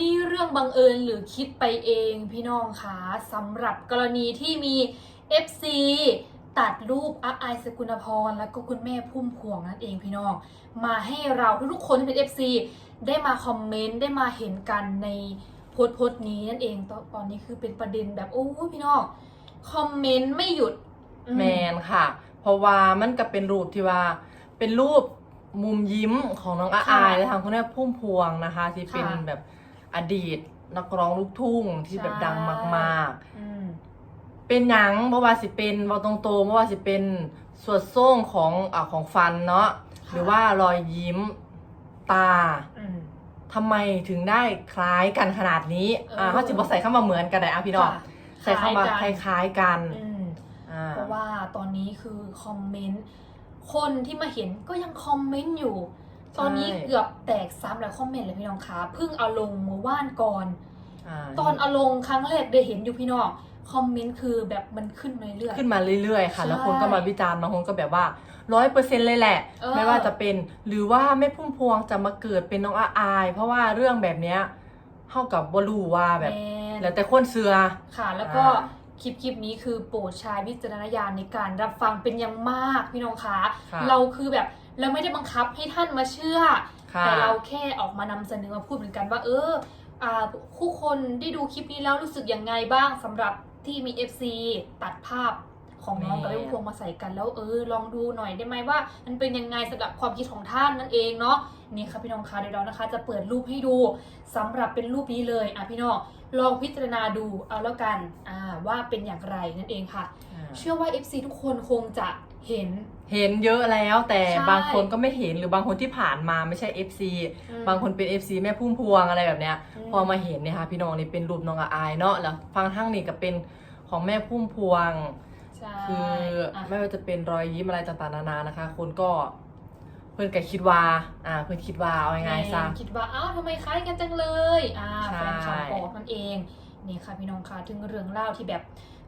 นี่เรื่องบังเอิญหรือคิดไปเองพี่น้องคะสำหรับกรณีที่มี FC ตัดรูปอาไอายสกุลพร แล้วก็คุณแม่พุ่มพวงนั่นเองพี่น้อง มาให้เราทุกๆคนที่เป็น FC ได้มาคอมเมนต์ได้มาเห็นกันในโพสต์โพสต์นี้นั่นเองตอนตอนนี้คือเป็นประเด็นแบบโอ้ยพี่น้องคอมเมนต์ไม่หยุดอืแมนค่ะ เพราะว่ามันก็เป็นรูปที่ว่า เป็นรูปมุมยิ้มของน้องอาอายและทางคุณแม่พุ่มพวงนะคะ ที่เป็นแบบ อดีตนักร้องลูกทุ่งที่แบบดังมากอืมๆเป็นหยังเพราะว่าสิเป็นเว่าตรงๆเพราะว่าสิเป็นส่วนโซ่งของอ่าของฟันเนาะค่ะหรือว่ารอยยิ้มตาอืมทำไมถึงได้คล้ายกันขนาดนี้เอออ่อ่าเขาจะบอกใส่เข้ามาเหมือนกันได้อะพี่น้องค่ะใส่เข้ามาคคล้ายกันล้ายๆกันอืมอ่าเพราะว่าตอนนี้คือคอมเมนต์คนที่มาเห็นก็ยังคอมเมนต์อยู่ ตอนนี้เกือบแตกซ้ำแล้วคอมเมนต์เลยพี่น้องคะเพิ่งเอาลงเมื่อว่านก่อนาตอนเอาลงครั้งแรกได้เห็นอยู่พี่น้องคอมเมนต์คือแบบมันขึ้นมาเรื่อยๆ ขึ้นมาเรื่อยๆ ค่ะใช่แล้วคนก็มาวิจารณ์บางคนก็แบบว่าร้อยเปอร์เซ็นเลยแหละเออไม่ว่าจะเป็นหรือว่าแม่พุ่มพวงจะมาเกิดเป็นน้องอาอาย เพราะว่าเรื่องแบบเนี้ยเท่ากับบรูว่าแบบแมนแล้วแต่คนเสือค่ะ แล้วก็อ่าคลิปคลิปนี้คือโปรดใช้วิจารณญาณในการรับฟังเป็นอย่างมากพี่น้องคะค่ะเราคือแบบ เราไม่ได้บังคับให้ท่านมาเชื่อค่ะแต่เราแค่ออกมานำเสนอมาพูดเหมือนกันว่า เอออ่าผู้คนได้ดูคลิปนี้แล้วรู้สึกยังไงบ้างสำหรับที่มี FC ตัดภาพของน้องกับแม่แม่พุ่มพวงมาใส่กันแล้วเออลองดูหน่อยได้ไหมว่า มันเป็นยังไงสำหรับความคิดของท่านนั่นเองเนาะนี่ค่ะพี่น้องคะเดี๋ยวเรานะคะ จะเปิดรูปให้ดูสำหรับเป็นรูปนี้เลยอะพี่น้องลองพิจารณาดูเอาแล้วกันอ่าว่าเป็นอย่างไรนั่นเองค่ะอ่าเชื่อว่า FC ทุกคนคงจะ เห็น เห็นเยอะแล้วแต่ใช่บางคนก็ไม่เห็นหรือบางคนที่ผ่านมาไม่ใช่ FC อืมบางคนเป็น FC แม่พุ่มพวงอะไรแบบเนี้ย อืม พอมาเห็นเนี่ยค่ะพี่น้องนี่เป็นรูปน้องอาอายเนาะแล้วฟังทั้งนี่ก็เป็นของแม่พุ่มพวง ใช่คืออะไม่ว่าจะเป็นรอยยิ้มอะไรต่างๆนานานะคะ คนก็เพื่อนก็คิดว่า อ่า เพื่อนคิดว่าเอาไงายๆซะ แม่คิดว่าอ้าวทำไมคล้ายกันจังเลย อ่า ใช่ แฟนคลับบอกนั่นเอง นี่ค่ะพี่น้องคะถึงเรื่องเล่าที่แบบ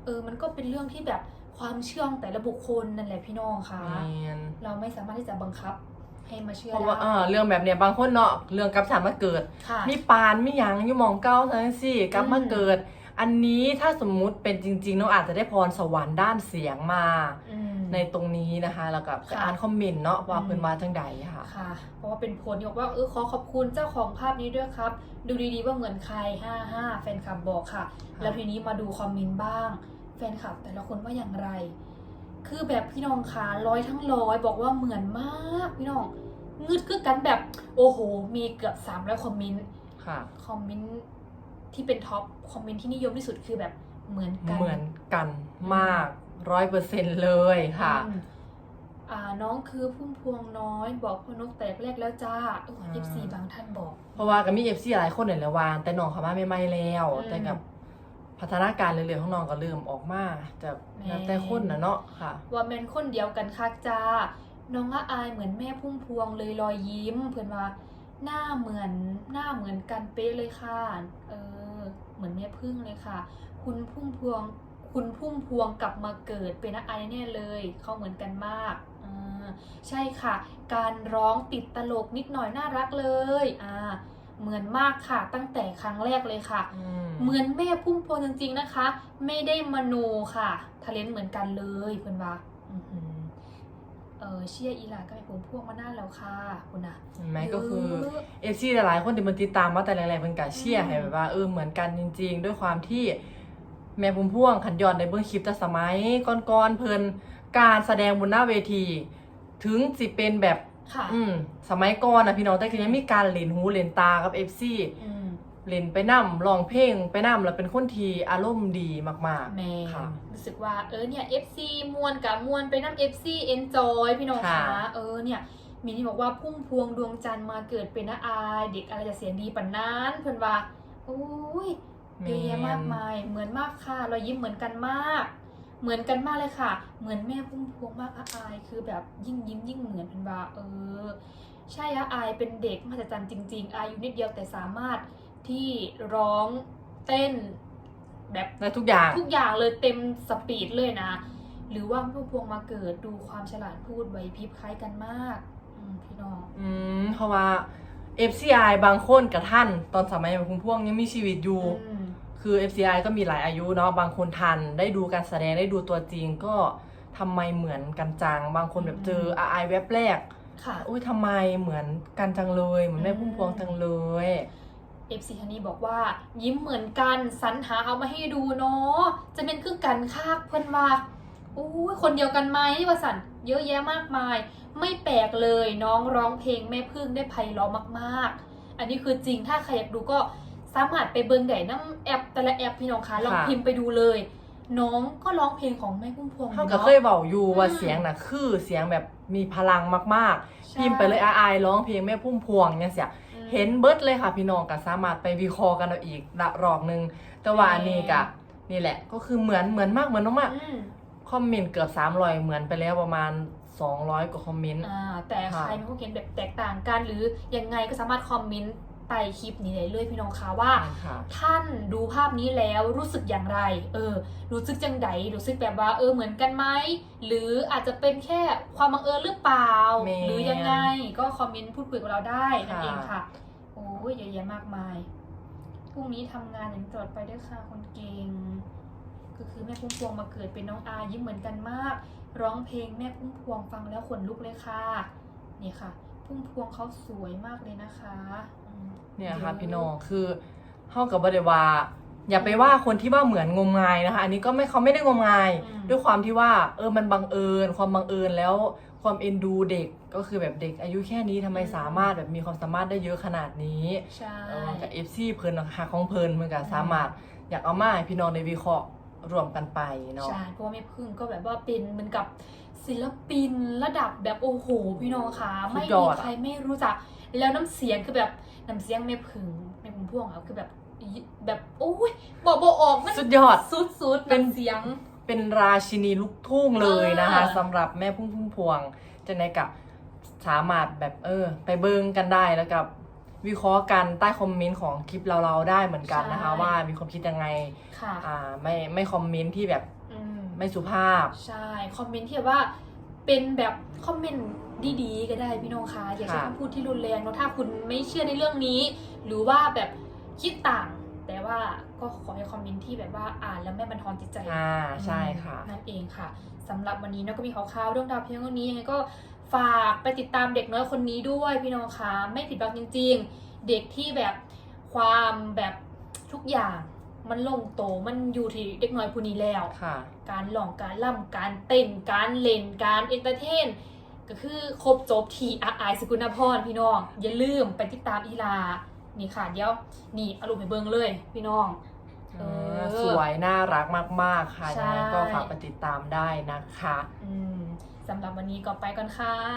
เออ มันก็เป็นเรื่องที่แบบ ความเชื่อของแต่ละบุคคลนั่นแหละพี่น้องค่ะแม่นเราไม่สามารถที่จะบังคับให้มาเชื่อเพราะได้ว่าเออเรื่องแบบเนี้ยบางคนเนาะเรื่องกับสามมาเกิด ค่ะ มีปานมีหยังอยู่หมองเก้าทั้งสี่กลับมาอืมเกิด อันนี้ถ้าสมมุติเป็นจริงๆน้องอาจจะได้พรสวรรค์ด้านเสียงมา อืม ในตรงนี้นะคะ แล้วก็ไปค่ะอ่านคอมเมนต์เนาะว่าอืม เพื่อนว่าจังใดค่ะ ค่ะ เพราะว่าเป็นโพสต์ที่บอกว่าเออขอขอบคุณเจ้าของภาพนี้ด้วยครับ ดูดีๆว่าเหมือนใคร 55 แฟนคลับบอกค่ะค่ะแล้วทีนี้มาดูคอมเมนต์บ้าง แฟนคลับแต่ละคนว่าอย่างไร คือแบบพี่น้องคะร้อยทั้งร้อยบอกว่าเหมือนมากพี่น้องงึดคือกันแบบโอ้โห มีเกือบ300คอมเมนต์ค่ะคอมเมนต์ที่เป็นท็อปคอมเมนต์ที่นิยมที่สุดคือแบบเหมือนกันเหมือนกันมากร้อยเปอร์เซ็นเลยค่ะอืมอ่าน้องคือพุ่มพวงน้อยบอกพ่อนกแตกแรกแล้วจ้าเอออ่าเอฟซีบางท่านบอก เพราะว่าก็มีเอฟซีหลายคนเนี่ยแหละวานแต่น้องเขามาไม่ไม่ๆแล้วอืมแต่กับ พัฒนาการเรื่อยๆของน้องก็เริ่มออกมาจะแม่แล้วแต่คนนะเนาะค่ะ ว่าแมนคนเดียวกันคักจ้าน้องละอายเหมือนแม่พุ่มพวงเลยรอยยิ้ม เพื่อนว่าหน้าเหมือนหน้าเหมือนกันเป๊ะเลยค่ะเออเหมือนแม่พึ่งเลยค่ะ คุณพุ่มพวง คุณพุ่มพวงกลับมาเกิดเป็นน้าอายแน่เลยเขาเหมือนกันมากอ่าใช่ค่ะ การร้องติดตลกนิดหน่อยน่ารักเลยอ่า เหมือนมากค่ะ ตั้งแต่ครั้งแรกเลยค่ะอืมเหมือนแม่พุ่มพวงจริงๆนะคะ ไม่ได้มโนค่ะทะเลนเหมือนกันเลยเพื่อนว่าอื้อหือเออเชียร์อีหลากับไอ้พุ่มพวงมานานแล้วค่ะคุณนะเห็นไหมก็คือเยะเอฟซีหลายๆคนที่มันติดตามมาแต่แรกๆเป็นกาเชียร์อืมให้แบบว่าเออเหมือนกันจริง ๆ ด้วยความที่แม่พุ่มพวงขันยอนในเบื้องคลิปแต่สมัยก่อนๆเพิ่นการแสดงบนหน้าเวที ถึงสิเป็นแบบ ค่ะ อืมสมัยก่อนนะพี่น้องแต่คือยังมีการเล่นหูเล่นตากับเอฟซีอืมเล่นไปนั่มร้องเพลงไปนั่มแล้วเป็นคนที่อารมณ์ดีมาก แม่ค่ะรู้สึกว่าเออเนี่ย FC มวนกับมวนไปน้ำ FC enjoy พี่น้องคะค่ะเออเนี่ยมีนี่บอกว่าพุ่มพวงดวงจันทร์มาเกิดเป็นน้าอาย เด็กอะไรจะเสียงดีปานนั้นเพื่อนว่าโอ้ยๆเยอะแยะมากมายเหมือนมากค่ะรอยยิ้มเหมือนกันมาก เหมือนกันมากเลยค่ะ เหมือนแม่พุ่มพวงมากอาอาย คือแบบยิ่งยิ้มยิ่งเหมือนเป็นว่าเออ ใช่อาอายเป็นเด็กมหัศจรรย์จริง ๆ อายุนิดเดียวแต่สามารถที่ร้องเต้นแบบได้ทุกอย่าง ทุกอย่างเลยเต็มสปีดเลยนะ หรือว่าพุ่มพวงมาเกิดดูความฉลาดพูดไหวพริบคล้ายกันมากอืมพี่น้องอืมเพราะว่า FCI บางคนกับท่าน ตอนสมัยแม่พุ่มพวงยังมีชีวิตอยู่อืม คือ FCI ก็มีหลายอายุเนาะบางคนทันได้ดูการแสดงได้ดูตัวจริงก็ทำไมเหมือนกันจัง บางคนแบบเจออายแวบแรก ค่ะ อุ้ยทำไมเหมือนกันจังเลยเหมือนแม่พุ่มพวงจังเลย FC ฮันนี่บอกว่ายิ้มเหมือนกันสรรหาเอามาให้ดูเนาะจะเป็นคือกันคากเพื่อนว่าอู้ยคนเดียวกันไหมว่าสันเยอะแยะมากมาย ไม่แปลกเลยน้องร้องเพลงแม่พึ่งได้ไพเราะมาก ๆ อันนี้คือจริงถ้าใครอยากดูก็ สามารถไปเบิงได้น้ำแอปแต่ละแอปพี่น้องคะลองค่ะพิมพ์ไปดูเลย น้องก็ร้องเพลงของแม่พุ่มพวงเขาเนาะก็เคยบอกอยู่ว่าอืมเสียงน่ะคือเสียงแบบมีพลังมากๆใช่พิมพ์ไปเลยอายๆร้องเพลงแม่พุ่มพวงเนี่ยเสียอืมเห็นเบิร์ดเลยค่ะพี่น้องก็สามารถไปวิเคราะห์กันเอาอีกระรอกหนึง แต่ว่าอันนี้กะนี่แหละ ก็คือเหมือนเหมือนมากเหมือนน้องมากอืมคอมเมนต์เกือบ300เหมือนไปแล้วประมาณ 200 กว่าคอมเมนต์อ่าแต่ค่ะใครมีความเห็นแบบแตกต่างกันหรือยังไงก็สามารถคอมเมนต์ ใต้คลิปนี้ได้เลยพี่น้องคะว่าค่ะท่านดูภาพนี้แล้วรู้สึกอย่างไร เออ รู้สึกจังไดรู้สึกแบบว่าเออเหมือนกันไหมหรืออาจจะเป็นแค่ความบังเอิญหรือเปล่าแม่หรือยังไงก็คอมเมนต์พูดคุยกับเราได้นั่นค่ะเองค่ะโอ้ยเยอะแยะมากมายพรุ่งนี้ทำงานอย่างตลอดไปด้วยค่ะคนเก่งก็คือแม่พุ่มพวงมาเกิดเป็นน้องอายิ้มเหมือนกันมาก ร้องเพลงแม่พุ่มพวงฟังแล้วขนลุกเลยค่ะนี่ค่ะ พุ่มพวงเขาสวยมากเลยนะคะอืม เนี่ยค่ะดี๋วพี่น้องคือเท่ากับบริวาอย่าไปว่าคนที่ว่าเหมือนงมงายนะคะ อันนี้ก็ไม่เขาไม่ได้งมงายอืมด้วยความที่ว่าเออมันบังเอิญ ความบังเอิญแล้วความเอ็นดูเด็กก็คือแบบเด็กอายุแค่นี้ทำไมสามารถแบบมีความสามารถได้เยอะขนาดนี้ใช่เออกับเอฟซีเพลินนะคะของเพลินเหมือนกันอืมสามารถอยากเอามาให้พี่น้องในวิเคราะห์ รวมกันไปเนาะใช่เพราะว่าแม่พึ่งก็แบบว่าเป็นเหมือนกับศิลปินระดับแบบโอ้โหพี่น้องคะสุไม่ดยอมีดอะใครไม่รู้จัก แล้วน้ำเสียงคือแบบน้ำเสียงแม่พึ่งแม่พึ่งพวงอะคือแบบแบบโอ้ยบอกบอกออกมันสุดยอดสุดสุดๆเป็นน้ำเสียง เป็นราชินีลูกทุ่งเลยนะคะเออสำหรับแม่พุ่งพุ่มพวงจะในกับสามารถแบบเออ ไปเบิ่งกันได้แล้วกับ วิเคราะห์กันใต้คอมเมนต์ของคลิปเราๆได้เหมือนกันนะคะว่ามีความคิดยังไงค่ะอ่าไม่ไม่คอมเมนต์ที่แบบอืมไม่สุภาพ ใช่คอมเมนต์ที่แบบว่า เป็นแบบคอมเมนต์ดีๆก็ได้พี่น้องคะอย่าใช้ค่ะ คำพูดที่รุนแรงเนอะถ้าคุณไม่เชื่อในเรื่องนี้ หรือว่าแบบคิดต่าง แต่ว่าก็ขอให้คอมเมนต์ที่แบบว่าอ่านแล้วไม่บันทอนจิตใจ อ่าใช่ค่ะ นั่นเองค่ะสำหรับวันนี้เนอะก็มีข่าวๆเรื่องราวเพียงเท่านี้ยังไงก็ ฝากไปติดตามเด็กน้อยคนนี้ด้วยพี่น้องคะไม่ผิดหวังจริง ๆ เด็กที่แบบความแบบทุกอย่างมันลงโตมันอยู่ที่เด็กน้อยผู้นี้แล้ว ค่ะ การหลองการล่ำการเต้นการเล่นการเอนเตอร์เทน ก็คือครบจบทีอาไอสกุลนพรพี่น้อง อย่าลืมไปติดตามอีลา นี่ค่ะเดี๋ยวนี่เอารูปไปเบิ่งเลย พี่น้อง เออ สวยน่ารักมาก ๆ ค่ะใช่ ยังไงก็ฝากไปติดตามได้นะคะ อืม สำหรับวันนี้ก็ไปก่อนค่ะ